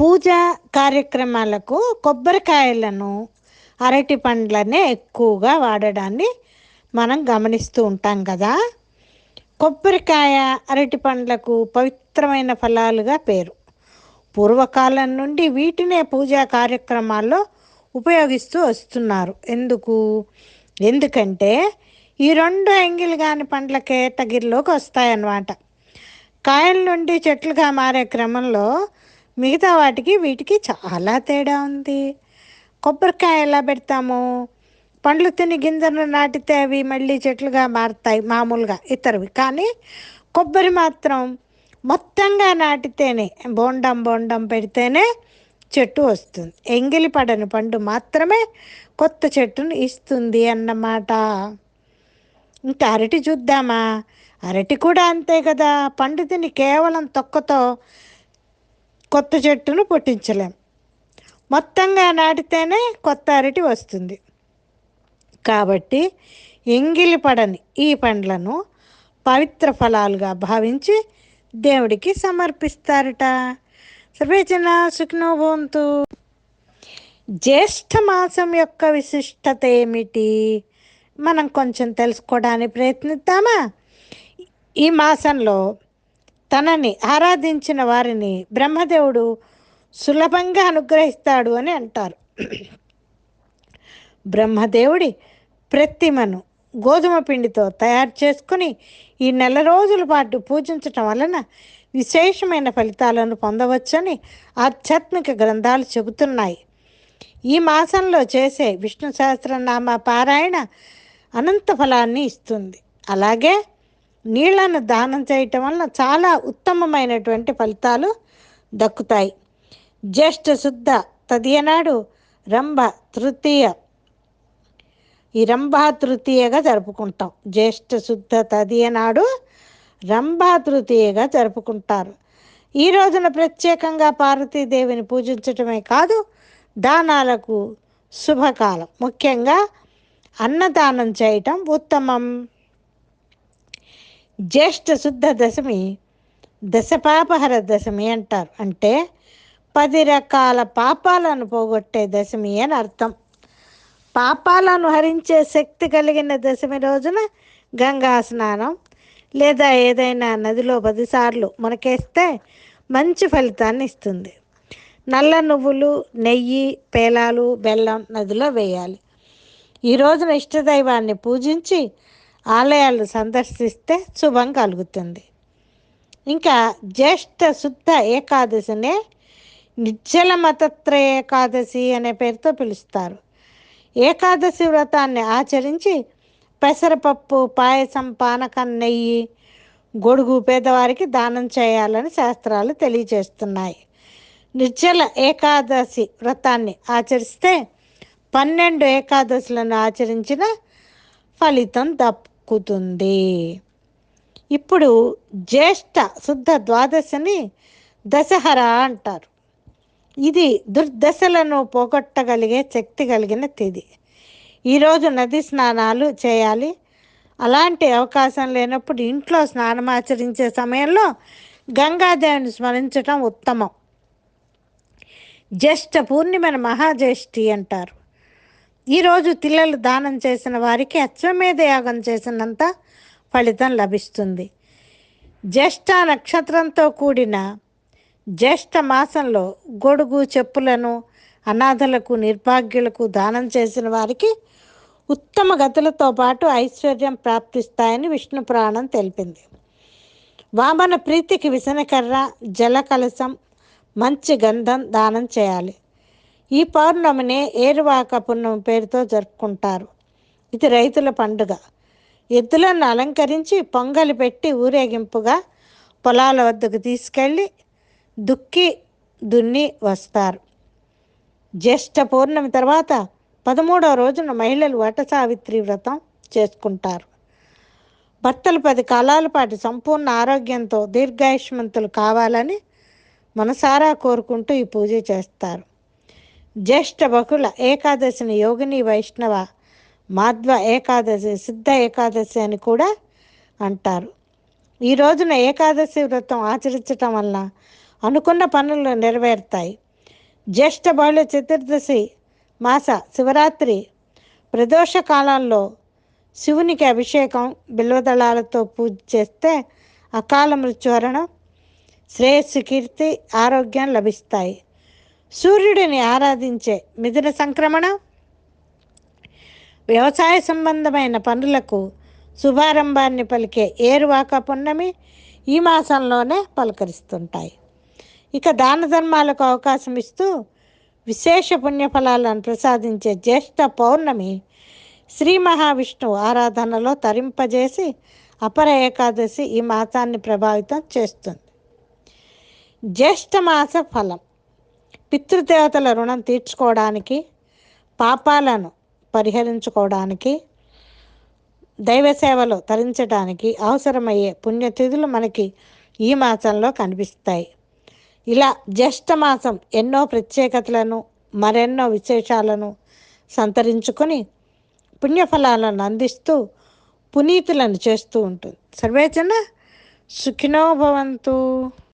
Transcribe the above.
పూజ కార్యక్రమాలకు కొబ్బరికాయలను అరటి పండ్లనే ఎక్కువగా వాడడాన్ని మనం గమనిస్తూ ఉంటాం కదా. కొబ్బరికాయ అరటి పండ్లకు పవిత్రమైన ఫలాలుగా పేరు. పూర్వకాలం నుండి వీటినే పూజా కార్యక్రమాల్లో ఉపయోగిస్తూ వస్తున్నారు. ఎందుకు? ఎందుకంటే ఈ రెండు ఎంగిల్ కాని పండ్ల కేటగిరిలోకి వస్తాయన్నమాట. కాయల నుండి చెట్లుగా మారే క్రమంలో మిగతా వాటికి వీటికి చాలా తేడా ఉంది. కొబ్బరికాయ ఎలా పెడతాము పండ్లు తిని గింజలు నాటితే అవి మళ్ళీ చెట్లుగా మారుతాయి మామూలుగా ఇతరవి. కానీ కొబ్బరి మాత్రం మొత్తంగా నాటితేనే బోండం బోండం పెడితేనే చెట్టు వస్తుంది. ఎంగిలి పడని పండు మాత్రమే కొత్త చెట్టును ఇస్తుంది అన్నమాట. ఇంకా అరటి చూద్దామా? అరటి కూడా అంతే కదా. పండు తిని కేవలం తొక్కతో కొత్త చెట్టును పుట్టించలేం. మొత్తంగా నాటితేనే కొత్త అరటి వస్తుంది. కాబట్టి ఎంగిలి పడని ఈ పండ్లను పవిత్ర ఫలాలుగా భావించి దేవుడికి సమర్పిస్తారట. సర్వేజన సుఖనోభవంతు జ్యేష్ఠ మాసం యొక్క విశిష్టత ఏమిటి? మనం కొంచెం తెలుసుకోవడానికి ప్రయత్నిద్దామా? ఈ మాసంలో తనని ఆరాధించిన వారిని బ్రహ్మదేవుడు సులభంగా అనుగ్రహిస్తాడు అని అంటారు. బ్రహ్మదేవుడి ప్రతిమను గోధుమ పిండితో తయారు చేసుకుని ఈ నెల రోజుల పాటు పూజించటం వలన విశేషమైన ఫలితాలను పొందవచ్చని ఆధ్యాత్మిక గ్రంథాలు చెబుతున్నాయి. ఈ మాసంలో చేసే విష్ణు సహస్రనామ పారాయణ అనంత ఫలాన్ని ఇస్తుంది. అలాగే నీళ్ళను దానం చేయటం వలన చాలా ఉత్తమమైనటువంటి ఫలితాలు దక్కుతాయి. జ్యేష్ఠ శుద్ధ తదియనాడు రంభ తృతీయ. ఈ రంభా తృతీయగా జరుపుకుంటాం. జ్యేష్ఠ శుద్ధ తదియనాడు రంభా తృతీయగా జరుపుకుంటారు. ఈ రోజున ప్రత్యేకంగా పార్వతీదేవిని పూజించటమే కాదు దానాలకు శుభకాలం. ముఖ్యంగా అన్నదానం చేయటం ఉత్తమం. జ్యేష్ఠ శుద్ధ దశమి దశపాపహర దశమి అంటారు. అంటే పది రకాల పాపాలను పోగొట్టే దశమి అని అర్థం. పాపాలను హరించే శక్తి కలిగిన దశమి రోజున గంగా స్నానం లేదా ఏదైనా నదిలో పదిసార్లు మనకేస్తే మంచి ఫలితాన్ని ఇస్తుంది. నల్ల నువ్వులు నెయ్యి పేలాలు బెల్లం నదిలో వేయాలి. ఈ రోజున ఇష్టదైవాన్ని పూజించి ఆలయాలు సందర్శిస్తే శుభం కలుగుతుంది. ఇంకా జ్యేష్ఠ శుద్ధ ఏకాదశినే నిర్జల మతత్రయ ఏకాదశి అనే పేరుతో పిలుస్తారు. ఏకాదశి వ్రతాన్ని ఆచరించి పెసరపప్పు పాయసం పానకం నెయ్యి గొడుగు పేదవారికి దానం చేయాలని శాస్త్రాలు తెలియజేస్తున్నాయి. నిర్జల ఏకాదశి వ్రతాన్ని ఆచరిస్తే పన్నెండు ఏకాదశులను ఆచరించిన ఫలితం దక్కుతుంది ఇప్పుడు జ్యేష్ఠ శుద్ధ ద్వాదశిని దశహర అంటారు. ఇది దుర్దశలను పోగొట్టగలిగే శక్తి కలిగిన తిది. ఈరోజు నది స్నానాలు చేయాలి. అలాంటి అవకాశం లేనప్పుడు ఇంట్లో స్నానం ఆచరించే సమయంలో గంగాదేవిని స్మరించటం ఉత్తమం. జ్యేష్ఠ పూర్ణిమను మహాజ్యేష్ఠి అంటారు. ఈరోజు తిల్లలు దానం చేసిన వారికి అశ్వమేధ యాగం చేసినంత ఫలితం లభిస్తుంది. జ్యేష్ఠ నక్షత్రంతో కూడిన జ్యేష్ఠ మాసంలో గొడుగు చెప్పులను అనాథలకు నిర్భాగ్యులకు దానం చేసిన వారికి ఉత్తమ గతులతో పాటు ఐశ్వర్యం ప్రాప్తిస్తాయని విష్ణు పురాణం తెలిపింది. వామన ప్రీతికి విసనకర్ర జల కలసం మంచి గంధం దానం చేయాలి. ఈ పౌర్ణమిని ఏరువాక పున్నమి పేరుతో జరుపుకుంటారు. ఇది రైతుల పండుగ. ఎద్దులను అలంకరించి పొంగలి పెట్టి ఊరేగింపుగా పొలాల వద్దకు తీసుకెళ్ళి దుక్కి దున్ని వస్తారు. జ్యేష్ఠ పౌర్ణమి తర్వాత పదమూడవ రోజున మహిళలు వట సావిత్రి వ్రతం చేసుకుంటారు. భర్తలు పది కాలాల పాటు సంపూర్ణ ఆరోగ్యంతో దీర్ఘాయుష్మంతులు కావాలని మనసారా కోరుకుంటూ ఈ పూజ చేస్తారు. జ్యేష్ఠ బహుళ ఏకాదశిని యోగిని వైష్ణవ మాధ్వ ఏకాదశి సిద్ధ ఏకాదశి అని కూడా అంటారు. ఈ రోజున ఏకాదశి వ్రతం ఆచరించటం వల్ల అనుకున్న పనులు నెరవేరుతాయి. జ్యేష్ఠ బహుళ చతుర్దశి మాస శివరాత్రి ప్రదోష కాలంలో శివునికి అభిషేకం బిల్వదళాలతో పూజ చేస్తే అకాల మృత్యువరణం శ్రేయస్సు కీర్తి ఆరోగ్యం లభిస్తాయి. సూర్యుడిని ఆరాధించే మిథున సంక్రమణ. వ్యవసాయ సంబంధమైన పనులకు శుభారంభాన్ని పలికే ఏరువాక పున్నమి ఈ మాసంలోనే పలకరిస్తుంటాయి. ఇక దాన ధర్మాలకు అవకాశం ఇస్తూ విశేష పుణ్యఫలాలను ప్రసాదించే జ్యేష్ఠ పౌర్ణమి శ్రీ మహావిష్ణువు ఆరాధనలో తరింపజేసి అపర ఏకాదశి ఈ మాసాన్ని ప్రభావితం చేస్తుంది. జ్యేష్ఠ మాస ఫలం. పితృదేవతల రుణం తీర్చుకోవడానికి పాపాలను పరిహరించుకోవడానికి దైవ సేవలో తరించడానికి అవసరమయ్యే పుణ్యతిథులు మనకి ఈ మాసంలో కనిపిస్తాయి. ఇలా జ్యేష్ఠ మాసం ఎన్నో ప్రత్యేకతలను మరెన్నో విశేషాలను సంతరించుకొని పుణ్యఫలాలను అందిస్తూ పునీతులను చేస్తూ ఉంటుంది. సర్వేజన సుఖినో భవంతు.